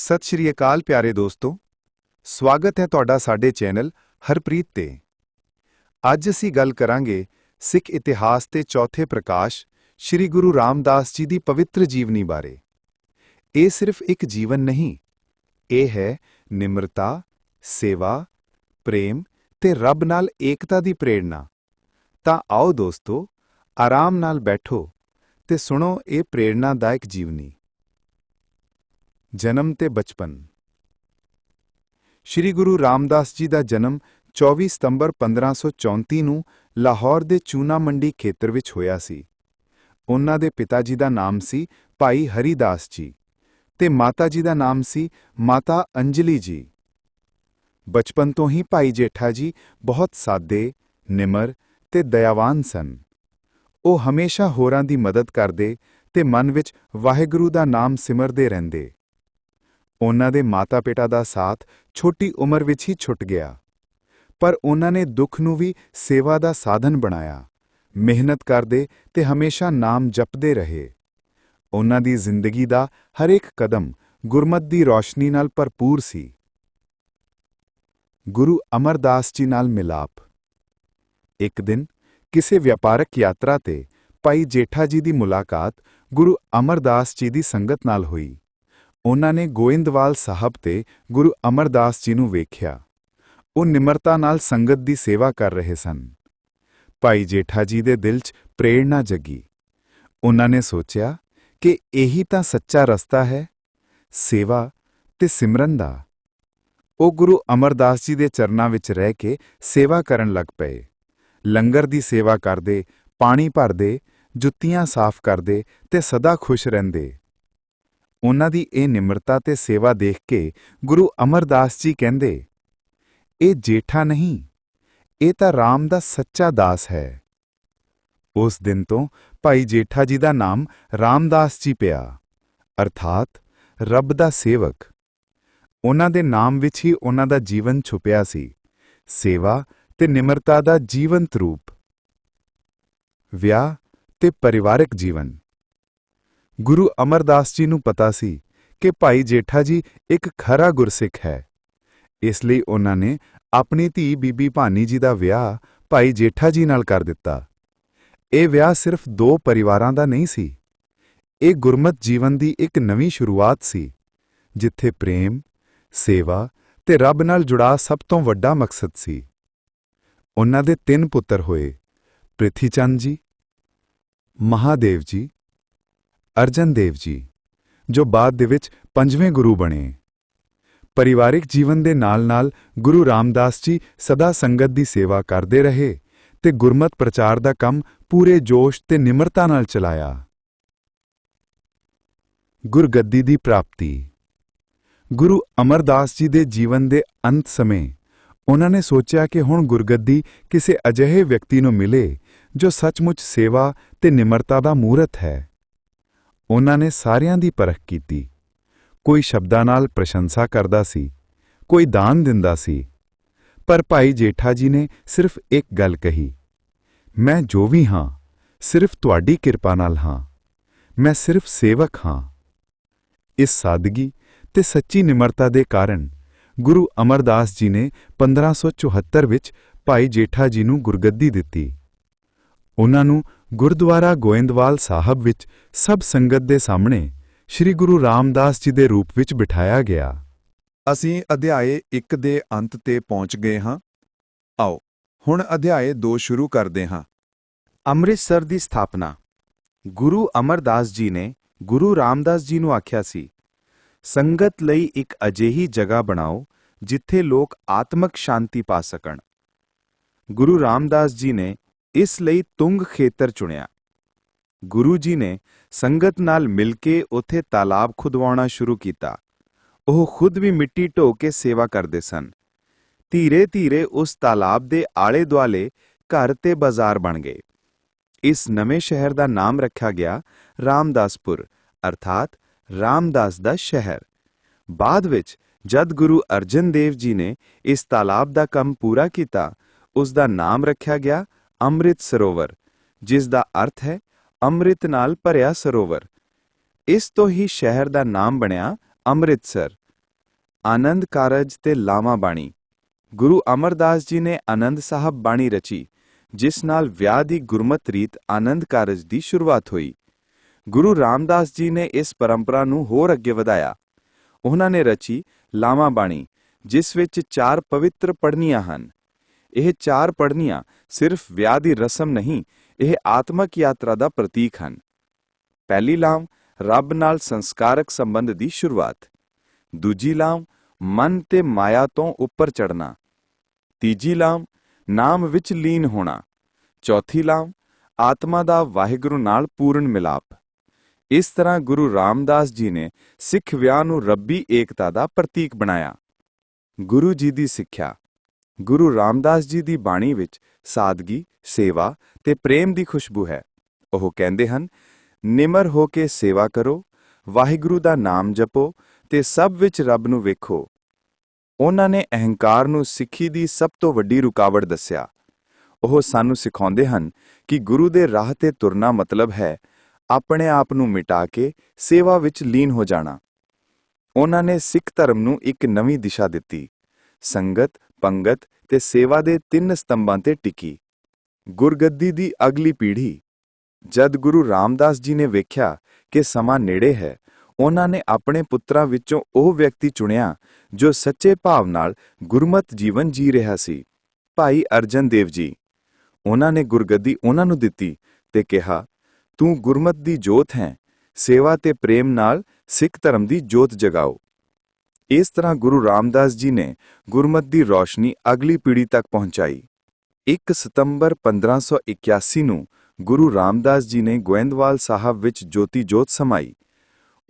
ਸਤਿ ਸ਼੍ਰੀ ਅਕਾਲ ਪਿਆਰੇ ਦੋਸਤੋ। ਸਵਾਗਤ ਹੈ ਤੁਹਾਡਾ ਸਾਡੇ ਚੈਨਲ ਹਰਪ੍ਰੀਤ ਤੇ। ਅੱਜ ਅਸੀਂ ਗੱਲ ਕਰਾਂਗੇ ਸਿੱਖ ਇਤਿਹਾਸ ਦੇ ਚੌਥੇ ਪ੍ਰਕਾਸ਼ ਸ਼੍ਰੀ ਗੁਰੂ ਰਾਮਦਾਸ ਜੀ ਦੀ ਪਵਿੱਤਰ ਜੀਵਨੀ ਬਾਰੇ। ਇਹ ਸਿਰਫ ਇੱਕ ਜੀਵਨ ਨਹੀਂ, ਇਹ ਹੈ ਨਿਮਰਤਾ, ਸੇਵਾ, ਪ੍ਰੇਮ ਤੇ ਰੱਬ ਨਾਲ ਏਕਤਾ ਦੀ ਪ੍ਰੇਰਣਾ। ਤਾਂ ਆਓ ਦੋਸਤੋ, ਆਰਾਮ ਨਾਲ ਬੈਠੋ ਤੇ ਸੁਣੋ ਇਹ ਪ੍ਰੇਰਣਾਦਾਇਕ ਜੀਵਨੀ। ਜਨਮ ਤੇ ਬਚਪਨ। ਸ਼੍ਰੀ ਗੁਰੂ ਰਾਮਦਾਸ ਜੀ ਦਾ ਜਨਮ 24 ਸਤੰਬਰ 1534 ਨੂੰ ਲਾਹੌਰ ਦੇ ਚੂਨਾ ਮੰਡੀ ਖੇਤਰ ਵਿੱਚ ਹੋਇਆ ਸੀ। ਉਹਨਾਂ ਦੇ ਪਿਤਾ ਜੀ ਦਾ ਨਾਮ ਸੀ ਭਾਈ ਹਰੀਦਾਸ ਜੀ ਤੇ ਮਾਤਾ ਜੀ ਦਾ ਨਾਮ ਸੀ ਮਾਤਾ ਅੰਜਲੀ ਜੀ। ਬਚਪਨ ਤੋਂ ਹੀ ਭਾਈ ਜੇਠਾ ਜੀ ਬਹੁਤ ਸਾਦੇ, ਨਿਮਰ ਤੇ ਦਇਆਵਾਨ ਸਨ। ਉਹ ਹਮੇਸ਼ਾ ਹੋਰਾਂ ਦੀ ਮਦਦ ਕਰਦੇ ਤੇ ਮਨ ਵਿੱਚ ਵਾਹਿਗੁਰੂ ਦਾ ਨਾਮ ਸਿਮਰਦੇ ਰਹਿੰਦੇ। ਉਹਨਾਂ ਦੇ ਮਾਤਾ-ਪਿਤਾ ਦਾ ਸਾਥ ਛੋਟੀ ਉਮਰ ਵਿੱਚ ਹੀ ਛੁੱਟ ਗਿਆ। ਪਰ ਉਹਨਾਂ ਨੇ ਦੁੱਖ ਨੂੰ ਵੀ ਸੇਵਾ ਦਾ ਸਾਧਨ ਬਣਾਇਆ। ਮਿਹਨਤ ਕਰਦੇ ਤੇ ਹਮੇਸ਼ਾ ਨਾਮ ਜਪਦੇ ਰਹੇ। ਉਹਨਾਂ ਦੀ ਜ਼ਿੰਦਗੀ ਦਾ ਹਰ ਇੱਕ ਕਦਮ ਗੁਰਮਤ ਦੀ ਰੋਸ਼ਨੀ ਨਾਲ ਭਰਪੂਰ ਸੀ। ਗੁਰੂ ਅਮਰਦਾਸ ਜੀ ਨਾਲ ਮਿਲਾਪ। ਇੱਕ ਦਿਨ ਕਿਸੇ ਵਪਾਰਕ ਯਾਤਰਾ ਤੇ ਭਾਈ ਜੇਠਾ ਜੀ ਦੀ ਮੁਲਾਕਾਤ ਗੁਰੂ ਅਮਰਦਾਸ ਜੀ ਦੀ ਸੰਗਤ ਨਾਲ ਹੋਈ। ਉਹਨਾਂ ਨੇ ਗੋਇੰਦਵਾਲ ਸਾਹਿਬ ਤੇ ਗੁਰੂ ਅਮਰਦਾਸ ਜੀ ਨੂੰ ਵੇਖਿਆ। ਉਹ ਨਿਮਰਤਾ ਨਾਲ ਸੰਗਤ ਦੀ ਸੇਵਾ ਕਰ ਰਹੇ ਸਨ। ਭਾਈ ਜੇਠਾ ਜੀ ਦੇ ਦਿਲ 'ਚ ਪ੍ਰੇਰਣਾ ਜਗੀ। ਉਹਨਾਂ ਨੇ ਸੋਚਿਆ ਕਿ ਇਹੀ ਤਾਂ ਸੱਚਾ ਰਸਤਾ ਹੈ, ਸੇਵਾ ਤੇ ਸਿਮਰਨ ਦਾ। ਉਹ ਗੁਰੂ ਅਮਰਦਾਸ ਜੀ ਦੇ ਚਰਨਾਂ ਵਿੱਚ ਰਹਿ ਕੇ ਸੇਵਾ ਕਰਨ ਲੱਗ ਪਏ। ਲੰਗਰ ਦੀ ਸੇਵਾ ਕਰਦੇ, ਪਾਣੀ ਭਰਦੇ, ਜੁੱਤੀਆਂ ਸਾਫ਼ ਕਰਦੇ ਤੇ ਸਦਾ ਖੁਸ਼ ਰਹਿੰਦੇ। ਉਹਨਾਂ ਦੀ ਇਹ ਨਿਮਰਤਾ ਤੇ ਸੇਵਾ ਦੇਖ ਕੇ ਗੁਰੂ ਅਮਰਦਾਸ ਜੀ ਕਹਿੰਦੇ, ਇਹ ਜੇਠਾ ਨਹੀਂ, ਇਹ ਤਾਂ ਰਾਮ ਦਾ ਸੱਚਾ ਦਾਸ ਹੈ। ਉਸ ਦਿਨ ਤੋਂ ਭਾਈ ਜੇਠਾ ਜੀ ਦਾ ਨਾਮ ਰਾਮਦਾਸ ਜੀ ਪਿਆ, ਅਰਥਾਤ ਰੱਬ ਦਾ ਸੇਵਕ। ਉਹਨਾਂ ਦੇ ਨਾਮ ਵਿੱਚ ਹੀ ਉਹਨਾਂ ਦਾ ਜੀਵਨ ਛੁਪਿਆ ਸੀ, ਸੇਵਾ ਤੇ ਨਿਮਰਤਾ ਦਾ ਜੀਵੰਤ ਰੂਪ। ਵਿਆਹ ਤੇ ਪਰਿਵਾਰਕ ਜੀਵਨ। ਗੁਰੂ ਅਮਰਦਾਸ ਜੀ ਨੂੰ ਪਤਾ ਸੀ ਕਿ ਭਾਈ ਜੇਠਾ ਜੀ ਇੱਕ ਖਰਾ ਗੁਰਸਿੱਖ ਹੈ। ਇਸ ਲਈ ਉਹਨਾਂ ਨੇ ਆਪਣੀ ਧੀ ਬੀਬੀ ਭਾਨੀ ਜੀ ਦਾ ਵਿਆਹ ਭਾਈ ਜੇਠਾ ਜੀ ਨਾਲ ਕਰ ਦਿੱਤਾ। ਇਹ ਵਿਆਹ ਸਿਰਫ ਦੋ ਪਰਿਵਾਰਾਂ ਦਾ ਨਹੀਂ ਸੀ। ਇਹ ਗੁਰਮਤ ਜੀਵਨ ਦੀ ਇੱਕ ਨਵੀਂ ਸ਼ੁਰੂਆਤ ਸੀ, ਜਿੱਥੇ ਪ੍ਰੇਮ, ਸੇਵਾ ਤੇ ਰੱਬ ਨਾਲ ਜੁੜਾ ਸਭ ਤੋਂ ਵੱਡਾ ਮਕਸਦ ਸੀ। ਉਹਨਾਂ ਦੇ ਤਿੰਨ ਪੁੱਤਰ ਹੋਏ ਪ੍ਰਿਥੀ ਚੰਦ ਜੀ, ਮਹਾਦੇਵ ਜੀ ਅਰਜਨ ਦੇਵ ਜੀ, ਜੋ ਬਾਅਦ ਦੇ ਵਿੱਚ ਪੰਜਵੇਂ ਗੁਰੂ ਬਣੇ। ਪਰਿਵਾਰਿਕ ਜੀਵਨ ਦੇ ਨਾਲ-ਨਾਲ ਗੁਰੂ ਰਾਮਦਾਸ ਜੀ ਸਦਾ ਸੰਗਤ ਦੀ ਸੇਵਾ ਕਰਦੇ ਰਹੇ ਤੇ ਗੁਰਮਤ ਪ੍ਰਚਾਰ ਦਾ ਕੰਮ ਪੂਰੇ ਜੋਸ਼ ਤੇ ਨਿਮਰਤਾ ਨਾਲ ਚਲਾਇਆ। ਗੁਰਗੱਦੀ ਦੀ ਪ੍ਰਾਪਤੀ। ਗੁਰੂ ਅਮਰਦਾਸ ਜੀ ਦੇ ਜੀਵਨ ਦੇ ਅੰਤ ਸਮੇਂ ਉਹਨਾਂ ਨੇ ਸੋਚਿਆ ਕਿ ਹੁਣ ਗੁਰਗੱਦੀ ਕਿਸੇ ਅਜਿਹੇ ਵਿਅਕਤੀ ਨੂੰ ਮਿਲੇ ਜੋ ਸੱਚਮੁੱਚ ਸੇਵਾ ਤੇ ਨਿਮਰਤਾ ਦਾ ਮੂਰਤ ਹੈ। ਉਹਨਾਂ ਨੇ ਸਾਰਿਆਂ ਦੀ ਪਰਖ ਕੀਤੀ। ਕੋਈ ਸ਼ਬਦਾਂ ਨਾਲ ਪ੍ਰਸ਼ੰਸਾ ਕਰਦਾ ਸੀ, ਕੋਈ ਦਾਨ ਦਿੰਦਾ ਸੀ। ਪਰ ਭਾਈ ਜੇਠਾ ਜੀ ਨੇ ਸਿਰਫ ਇੱਕ ਗੱਲ ਕਹੀ, ਮੈਂ ਜੋ ਵੀ ਹਾਂ, ਸਿਰਫ ਤੁਹਾਡੀ ਕਿਰਪਾ ਨਾਲ ਹਾਂ। ਮੈਂ ਸਿਰਫ ਸੇਵਕ ਹਾਂ। ਇਸ ਸਾਦਗੀ ਤੇ ਸੱਚੀ ਨਿਮਰਤਾ ਦੇ ਕਾਰਨ ਗੁਰੂ ਅਮਰਦਾਸ ਜੀ ਨੇ 1574 ਵਿੱਚ ਭਾਈ ਜੇਠਾ ਜੀ ਨੂੰ ਗੁਰਗੱਦੀ ਦਿੱਤੀ। ਉਹਨਾਂ ਨੂੰ ਗੁਰਦੁਆਰਾ ਗੋਇੰਦਵਾਲ ਸਾਹਿਬ ਵਿੱਚ ਸਭ ਸੰਗਤ ਦੇ ਸਾਹਮਣੇ ਸ੍ਰੀ ਗੁਰੂ ਰਾਮਦਾਸ ਜੀ ਦੇ ਰੂਪ ਵਿੱਚ ਬਿਠਾਇਆ ਗਿਆ। ਅਸੀਂ ਅਧਿਆਏ 1 ਦੇ ਅੰਤ ਤੇ ਪਹੁੰਚ ਗਏ ਹਾਂ। ਆਓ, ਹੁਣ ਅਧਿਆਏ 2 ਸ਼ੁਰੂ ਕਰਦੇ ਹਾਂ। ਅੰਮ੍ਰਿਤਸਰ ਦੀ ਸਥਾਪਨਾ। ਗੁਰੂ ਅਮਰਦਾਸ ਜੀ ਨੇ ਗੁਰੂ ਰਾਮਦਾਸ ਜੀ ਨੂੰ ਆਖਿਆ ਸੀ, ਸੰਗਤ ਲਈ ਇੱਕ ਅਜਿਹੀ ਜਗ੍ਹਾ ਬਣਾਓ ਜਿੱਥੇ ਲੋਕ ਆਤਮਿਕ ਸ਼ਾਂਤੀ ਪਾ ਸਕਣ। ਗੁਰੂ ਰਾਮਦਾਸ ਜੀ ਨੇ ਇਸ ਲਈ ਤੁੰਗ ਖੇਤਰ ਚੁਣਿਆ। ਗੁਰੂ ਜੀ ਨੇ ਸੰਗਤ ਨਾਲ ਮਿਲ ਕੇ ਉੱਥੇ ਤਾਲਾਬ ਖੁਦਵਾਉਣਾ ਸ਼ੁਰੂ ਕੀਤਾ। ਉਹ ਖੁਦ ਵੀ ਮਿੱਟੀ ਢੋ ਕੇ ਸੇਵਾ ਕਰਦੇ ਸਨ। ਧੀਰੇ-ਧੀਰੇ ਉਸ ਤਾਲਾਬ ਦੇ ਆਲੇ-ਦੁਆਲੇ ਘਰ ਤੇ ਬਾਜ਼ਾਰ ਬਣ ਗਏ। ਇਸ ਨਵੇਂ ਸ਼ਹਿਰ ਦਾ ਨਾਮ ਰੱਖਿਆ ਗਿਆ ਰਾਮਦਾਸਪੁਰ, ਅਰਥਾਤ ਰਾਮਦਾਸ ਦਾ ਸ਼ਹਿਰ। ਬਾਅਦ ਵਿੱਚ ਜਦ ਗੁਰੂ ਅਰਜਨ ਦੇਵ ਜੀ ਨੇ ਇਸ ਤਾਲਾਬ ਦਾ ਕੰਮ ਪੂਰਾ ਕੀਤਾ, ਉਸ ਦਾ ਨਾਮ ਰੱਖਿਆ ਗਿਆ ਅੰਮ੍ਰਿਤ ਸਰੋਵਰ, ਜਿਸ ਦਾ ਅਰਥ ਹੈ ਅੰਮ੍ਰਿਤ ਨਾਲ ਭਰਿਆ ਸਰੋਵਰ। ਇਸ ਤੋਂ ਹੀ ਸ਼ਹਿਰ ਦਾ ਨਾਮ ਬਣਿਆ ਅੰਮ੍ਰਿਤਸਰ। ਆਨੰਦ ਕਾਰਜ ਤੇ ਲਾਮਾ ਬਾਣੀ। ਗੁਰੂ ਅਮਰਦਾਸ ਜੀ ਨੇ ਆਨੰਦ ਸਾਹਿਬ ਬਾਣੀ ਰਚੀ, ਜਿਸ ਨਾਲ ਵਿਆਹ ਦੀ ਗੁਰਮਤ ਰੀਤ ਆਨੰਦ ਕਾਰਜ ਦੀ ਸ਼ੁਰੂਆਤ ਹੋਈ। ਗੁਰੂ ਰਾਮਦਾਸ ਜੀ ਨੇ ਇਸ ਪਰੰਪਰਾ ਨੂੰ ਹੋਰ ਅੱਗੇ ਵਧਾਇਆ। ਉਹਨਾਂ ਨੇ ਰਚੀ ਲਾਮਾ ਬਾਣੀ, ਜਿਸ ਵਿੱਚ ਚਾਰ ਪਵਿੱਤਰ ਪੜਨੀਆਂ ਹਨ। ਇਹ ਚਾਰ ਪੜ੍ਹਨੀਆਂ ਸਿਰਫ ਵਿਆਹ ਦੀ ਰਸਮ ਨਹੀਂ, ਇਹ ਆਤਮਕ ਯਾਤਰਾ ਦਾ ਪ੍ਰਤੀਕ ਹਨ। ਪਹਿਲੀ ਲਾਮ, ਰੱਬ ਨਾਲ ਸੰਸਕਾਰਕ ਸੰਬੰਧ ਦੀ ਸ਼ੁਰੂਆਤ। ਦੂਜੀ ਲਾਮ, ਮਨ ਤੇ ਮਾਇਆ ਤੋਂ ਉੱਪਰ ਚੜਨਾ ਤੀਜੀ ਲਾਮ, ਨਾਮ ਵਿੱਚ ਲੀਨ ਹੋਣਾ। ਚੌਥੀ ਲਾਮ, ਆਤਮਾ ਦਾ ਵਾਹਿਗੁਰੂ ਨਾਲ ਪੂਰਨ ਮਿਲਾਪ। ਇਸ ਤਰ੍ਹਾਂ ਗੁਰੂ ਰਾਮਦਾਸ ਜੀ ਨੇ ਸਿੱਖ ਵਿਆਹ ਨੂੰ ਰੱਬੀ ਏਕਤਾ ਦਾ ਪ੍ਰਤੀਕ ਬਣਾਇਆ। ਗੁਰੂ ਜੀ ਦੀ ਸਿੱਖਿਆ। ਗੁਰੂ ਰਾਮਦਾਸ ਜੀ ਦੀ ਬਾਣੀ ਵਿੱਚ ਸਾਦਗੀ, ਸੇਵਾ ਤੇ ਪ੍ਰੇਮ ਦੀ ਖੁਸ਼ਬੂ ਹੈ। ਉਹ ਕਹਿੰਦੇ ਹਨ, ਨਿਮਰ ਹੋ ਕੇ ਸੇਵਾ ਕਰੋ, ਵਾਹਿਗੁਰੂ ਦਾ ਨਾਮ ਜਪੋ ਤੇ ਸਭ ਵਿੱਚ ਰੱਬ ਨੂੰ ਵੇਖੋ। ਉਹਨਾਂ ਨੇ ਅਹੰਕਾਰ ਨੂੰ ਸਿੱਖੀ ਦੀ ਸਭ ਤੋਂ ਵੱਡੀ ਰੁਕਾਵਟ ਦੱਸਿਆ। ਉਹ ਸਾਨੂੰ ਸਿਖਾਉਂਦੇ ਹਨ ਕਿ ਗੁਰੂ ਦੇ ਰਾਹ ਤੇ ਤੁਰਨਾ ਮਤਲਬ ਹੈ ਆਪਣੇ ਆਪ ਨੂੰ ਮਿਟਾ ਕੇ ਸੇਵਾ ਵਿੱਚ ਲੀਨ ਹੋ ਜਾਣਾ। ਉਹਨਾਂ ਨੇ ਸਿੱਖ ਧਰਮ ਨੂੰ ਇੱਕ ਨਵੀਂ ਦਿਸ਼ਾ ਦਿੱਤੀ। ਸੰਗਤ ਪੰਗਤ ਤੇ ਸੇਵਾ ਦੇ ਤਿੰਨ ਸਤੰਭਾਂ ਤੇ ਟਿਕੀ। ਗੁਰਗੱਦੀ ਦੀ ਅਗਲੀ ਪੀੜ੍ਹੀ। ਜਦ ਗੁਰੂ ਰਾਮਦਾਸ ਜੀ ਨੇ ਵੇਖਿਆ ਕਿ ਸਮਾਂ ਨੇੜੇ ਹੈ, ਉਹਨਾਂ ਨੇ ਆਪਣੇ ਪੁੱਤਰਾਂ ਵਿੱਚੋਂ ਉਹ ਵਿਅਕਤੀ ਚੁਣਿਆ ਜੋ ਸੱਚੇ ਭਾਵ ਨਾਲ ਗੁਰਮਤ ਜੀਵਨ ਜੀ ਰਿਹਾ ਸੀ। ਭਾਈ ਅਰਜਨ ਦੇਵ ਜੀ। ਉਹਨਾਂ ਨੇ ਗੁਰਗੱਦੀ ਉਹਨਾਂ ਨੂੰ ਦਿੱਤੀ ਤੇ ਕਿਹਾ, ਤੂੰ ਗੁਰਮਤ ਦੀ ਜੋਤ ਹੈ। ਸੇਵਾ ਤੇ ਪ੍ਰੇਮ ਨਾਲ ਸਿੱਖ ਧਰਮ ਦੀ ਜੋਤ ਜਗਾਓ। ਇਸ ਤਰ੍ਹਾਂ ਗੁਰੂ ਰਾਮਦਾਸ ਜੀ ਨੇ ਗੁਰਮਤ ਦੀ ਰੋਸ਼ਨੀ ਅਗਲੀ ਪੀੜ੍ਹੀ ਤੱਕ ਪਹੁੰਚਾਈ। 1 ਸਤੰਬਰ 1581 ਨੂੰ ਗੁਰੂ ਰਾਮਦਾਸ ਜੀ ਨੇ ਗੋਇੰਦਵਾਲ ਸਾਹਿਬ ਵਿੱਚ ਜੋਤੀ ਜੋਤ ਸਮਾਈ।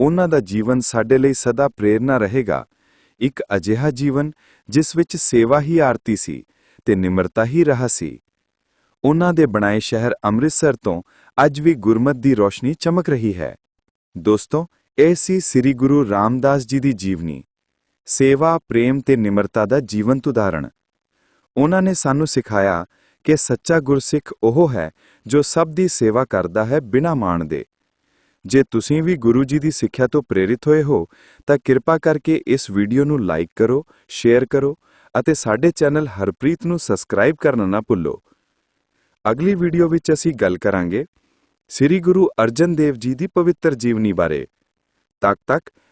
ਉਹਨਾਂ ਦਾ ਜੀਵਨ ਸਾਡੇ ਲਈ ਸਦਾ ਪ੍ਰੇਰਣਾ ਰਹੇਗਾ। ਇੱਕ ਅਜਿਹਾ ਜੀਵਨ ਜਿਸ ਵਿੱਚ ਸੇਵਾ ਹੀ ਆਰਤੀ ਸੀ ਤੇ ਨਿਮਰਤਾ ਹੀ ਰਹਾ ਸੀ। ਉਹਨਾਂ ਦੇ ਬਣਾਏ ਸ਼ਹਿਰ ਅੰਮ੍ਰਿਤਸਰ ਤੋਂ ਅੱਜ ਵੀ ਗੁਰਮਤ ਦੀ ਰੋਸ਼ਨੀ ਚਮਕ ਰਹੀ ਹੈ। ਦੋਸਤੋ, ਇਹ ਸੀ ਸ੍ਰੀ ਗੁਰੂ ਰਾਮਦਾਸ ਜੀ ਦੀ ਜੀਵਨੀ। ਸੇਵਾ, ਪ੍ਰੇਮ ਤੇ ਨਿਮਰਤਾ ਦਾ ਜੀਵੰਤ ਉਦਾਹਰਣ। ਉਹਨਾਂ ਨੇ ਸਾਨੂੰ ਸਿਖਾਇਆ ਕਿ ਸੱਚਾ ਗੁਰਸਿੱਖ ਉਹ ਹੈ ਜੋ ਸਭ ਦੀ ਸੇਵਾ ਕਰਦਾ ਹੈ ਬਿਨਾਂ ਮਾਣ ਦੇ। ਜੇ ਤੁਸੀਂ ਵੀ ਗੁਰੂ ਜੀ ਦੀ ਸਿੱਖਿਆ ਤੋਂ ਪ੍ਰੇਰਿਤ ਹੋਏ ਹੋ, ਤਾਂ ਕਿਰਪਾ ਕਰਕੇ ਇਸ ਵੀਡੀਓ ਨੂੰ ਲਾਈਕ ਕਰੋ, ਸ਼ੇਅਰ ਕਰੋ ਅਤੇ ਸਾਡੇ ਚੈਨਲ ਹਰਪ੍ਰੀਤ ਨੂੰ ਸਬਸਕ੍ਰਾਈਬ ਕਰਨਾ ਨਾ ਭੁੱਲੋ। ਅਗਲੀ ਵੀਡੀਓ ਵਿੱਚ ਅਸੀਂ ਗੱਲ ਕਰਾਂਗੇ ਸ੍ਰੀ ਗੁਰੂ ਅਰਜਨ ਦੇਵ ਜੀ ਦੀ ਪਵਿੱਤਰ ਜੀਵਨੀ ਬਾਰੇ। ਤੱਕ ਤੱਕ